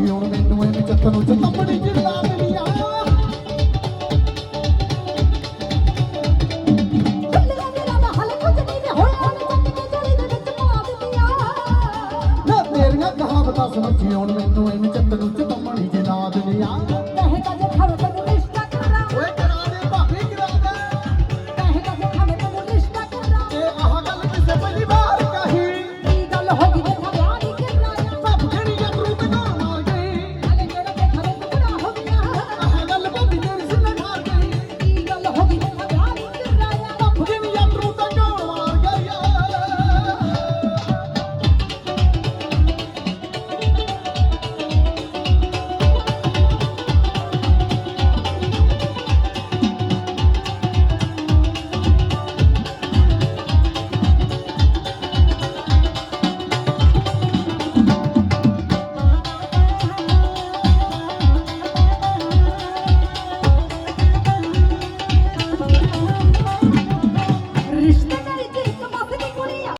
ਕਹਾਵਤਾਂ ਸਮਝੀ ਹੁਣ ਮੈਨੂੰ ਐਵੇਂ ਚੱਤ ਨੂੰ ਚਤੰਬੜੀ ਜਿੰਦਾ ਮਿਲਿਆ। ਵਿੱਚ ਪਾ ਦਿੱਤੀਆਂ। ਨਾ ਤੇਰੀਆਂ ਕਹਾਵਤਾਂ ਸਮਝੀ ਹੁਣ ਮੈਨੂੰ ਐਵੇਂ ਚੱਤ ਨੂੰ ਚਤੰਬੜੀ ਜਿੰਦਾ ਮਿਲਿਆ